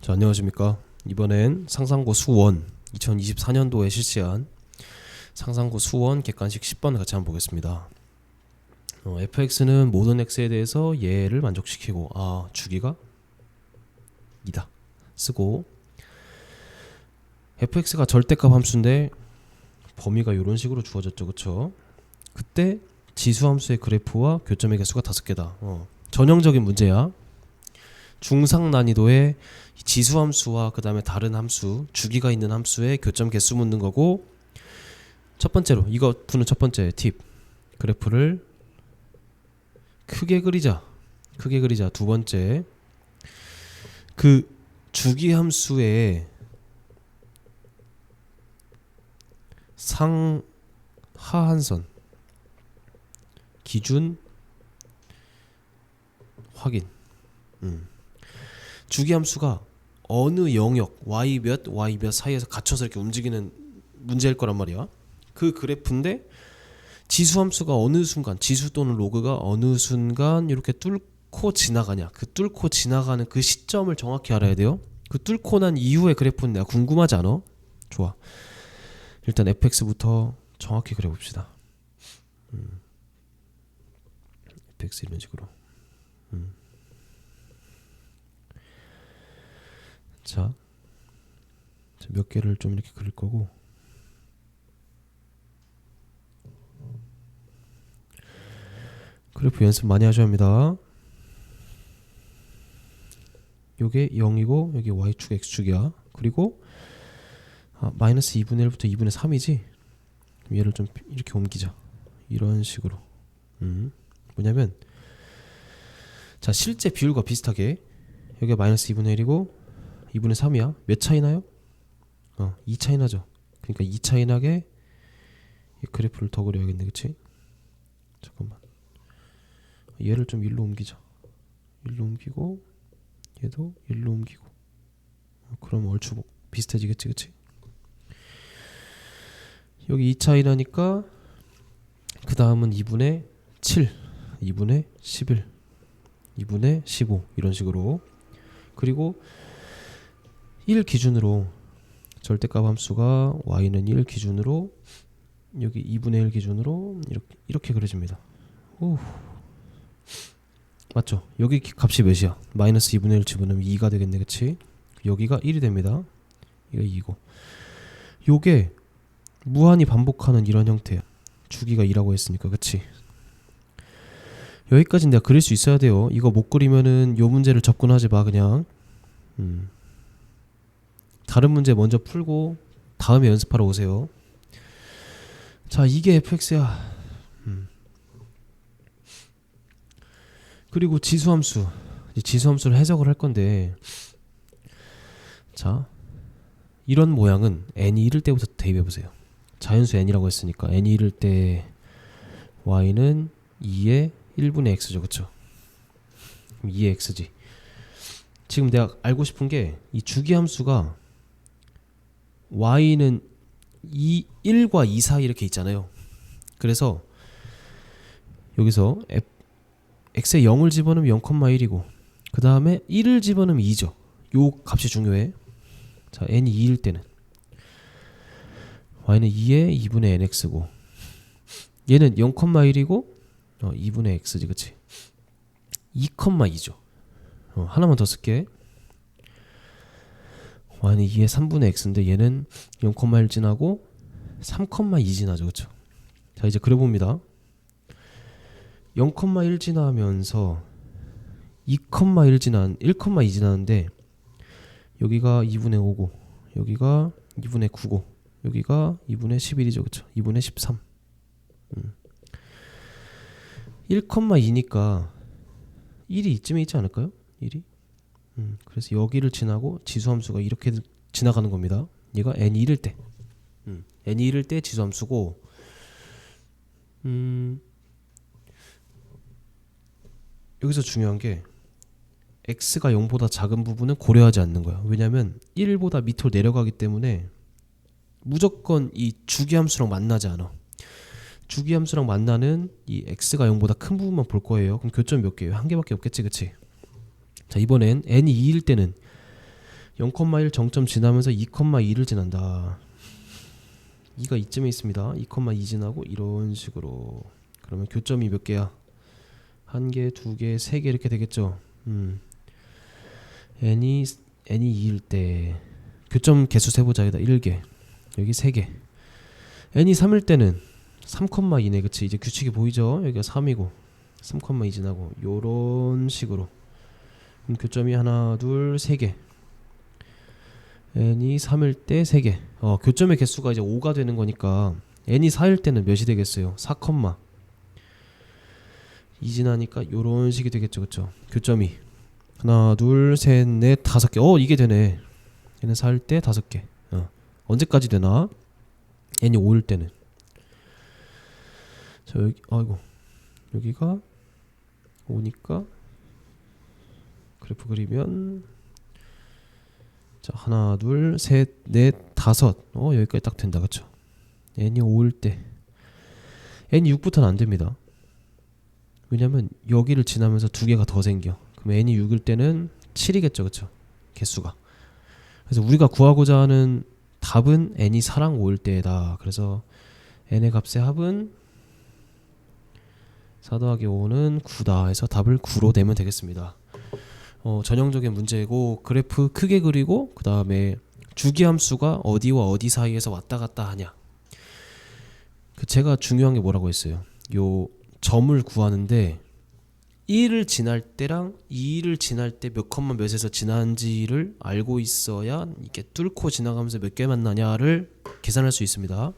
자, 안녕하십니까. 이번엔 상상고 수원 2024년도에 실시한 상상고 수원 객관식 10번을 같이 한번 보겠습니다. 어, fx는 모든 x에 대해서 얘를 만족시키고 아 주기가 2다. 쓰고 fx가 절대값 함수인데 범위가 이런 식으로 주어졌죠. 그쵸? 그때 지수 함수의 그래프와 교점의 개수가 다섯 개다. 어, 전형적인 문제야 중상 난이도의 지수 함수와 그 다음에 다른 함수 주기가 있는 함수의 교점 개수 묻는 거고 첫 번째로 이거 푸는 첫 번째 팁 그래프를 크게 그리자. 크게 그리자. 두 번째 그 주기 함수의 상하한선 기준 확인. 음. 주기 함수가 어느 영역 y 몇 y 몇 사이에서 갇혀서 이렇게 움직이는 문제일 거란 말이야. 그 그래프인데 지수 함수가 어느 순간 지수 또는 로그가 어느 순간 이렇게 뚫고 지나가냐. 그 뚫고 지나가는 그 시점을 정확히 알아야 돼요. 그 뚫고 난 이후의 그래프는 내가 궁금하지 않아? 좋아. 일단 fx부터 정확히 그려 봅시다. 음. fx 이런 식으로. 음. 자, 자, 몇 개를 좀 이렇게 그릴 거고 그래프 연습 많이 하셔야 합니다. 요게 0이고 여기 y축 x축이야. 그리고 아, 마이너스 2분의 1부터 2분의 3이지. 얘를 좀 이렇게 옮기자. 이런 식으로. 음. 뭐냐면 자 실제 비율과 비슷하게 여기가 마이너스 2분의 1이고 2분의 3이야. 몇 차이 나요? 어, 2 차이 나죠. 그러니까 2 차이 나게 이 그래프를 더 그려야겠네. 그치? 잠깐만. 얘를 좀 일로 옮기자. 일로 옮기고 얘도 일로 옮기고. 어, 그럼 얼추 비슷해지겠지. 그치? 여기 2 차이 나니까 그 다음은 2분의 7, 2분의 11, 2분의 15 이런 식으로 그리고 1 기준으로 절대값 함수가 y는 1 기준으로 여기 2분의 1 기준으로 이렇게 이렇게 그려집니다. 오. 맞죠? 여기 기- 값이 몇이야? 마이너스 2분의 1 집어넣으면 2가 되겠네, 그치? 여기가 1이 됩니다. 이거 2고. 요게 무한히 반복하는 이런 형태야. 주기가 2라고 했으니까, 그치? 여기까지 내가 그릴 수 있어야 돼요. 이거 못 그리면은 요 문제를 접근하지 마, 그냥. 음. 다른 문제 먼저 풀고 다음에 연습하러 오세요. 자, 이게 fx야. 음. 그리고 지수함수. 지수함수를 해석을 할 건데, 자, 이런 모양은 n이 1일 때부터 대입해 보세요. 자연수 n이라고 했으니까 n이 1일 때 y는 2의 1분의 x죠, 그렇죠? 2의 x지. 지금 내가 알고 싶은 게 이 주기 함수가 y는 2, 1과 2 사이 이렇게 있잖아요. 그래서 여기서 f, x에 0을 집어넣으면 0,1이고 그 다음에 1을 집어넣으면 2죠. 요 값이 중요해. 자, n이 2일 때는 y는 2에 2분의 nx고 얘는 0,1이고 어, 2분의 x지, 그치? 2,2죠. 어, 하나만 더 쓸게. Y는 2에 3분의 x인데 얘는 0,1 지나고 3,2 지나죠. 그쵸? 자 이제 그려봅니다. 0,1 지나면서 2,1 지난 1,2 지나는데 여기가 2분의 5고 여기가 2분의 9고 여기가 2분의 11이죠. 그쵸? 2분의 13 음. 1,2니까 1이 이쯤에 있지 않을까요? 1이? 음, 그래서 여기를 지나고 지수함수가 이렇게 지나가는 겁니다. 얘가 n이 1일 때, 음, n이 1일 때 지수함수고, 음, 여기서 중요한 게 x가 0보다 작은 부분은 고려하지 않는 거야. 왜냐하면 1보다 밑으로 내려가기 때문에 무조건 이 주기 함수랑 만나지 않아. 주기 함수랑 만나는 이 x가 0보다 큰 부분만 볼 거예요. 그럼 교점 몇 개예요? 한 개밖에 없겠지, 그치? 자 이번엔 n이 2일 때는 0,1 정점 지나면서 2,2를 지난다. 2가 이쯤에 있습니다. 2,2 지나고 이런 식으로. 그러면 교점이 몇 개야? 한 개, 두 개, 세 개 이렇게 되겠죠. 음. n이 n이 2일 때 교점 개수 세보자 여기다 1개. 여기 3개. n이 3일 때는 3,2네. 그치? 이제 규칙이 보이죠? 여기가 3이고 3,2 지나고 요런 식으로. 그럼 교점이 하나, 둘, 세 개. n이 3일 때 3개. 어, 교점의 개수가 이제 5가 되는 거니까 n이 4일 때는 몇이 되겠어요? 4, 2 지나니까 요런 식이 되겠죠. 그쵸? 교점이 하나, 둘, 셋, 넷, 다섯 개. 어, 이게 되네. 얘는 4일 때 다섯 개. 어. 언제까지 되나? n이 5일 때는. 자, 여기 아이고. 여기가 5니까 그래프 그리면 자 하나 둘 셋 넷 다섯. 어 여기까지 딱 된다. 그쵸? N이 5일 때. N이 6부터는 안 됩니다. 왜냐면 여기를 지나면서 두 개가 더 생겨. 그럼 n이 6일 때는 7이겠죠. 그쵸? 개수가. 그래서 우리가 구하고자 하는 답은 n이 4랑 5일 때다. 그래서 n의 값의 합은 4 더하기 5는 9다 해서 답을 9로 내면 되겠습니다 어, 전형적인 문제고 그래프 크게 그리고 그 다음에 주기 함수가 어디와 어디 사이에서 왔다 갔다 하냐. 그 제가 중요한 게 뭐라고 했어요. 요 점을 구하는데 1을 지날 때랑 2를 지날 때 몇 컴마 몇에서 지난지를 알고 있어야 이게 뚫고 지나가면서 몇 개 만나냐를 계산할 수 있습니다.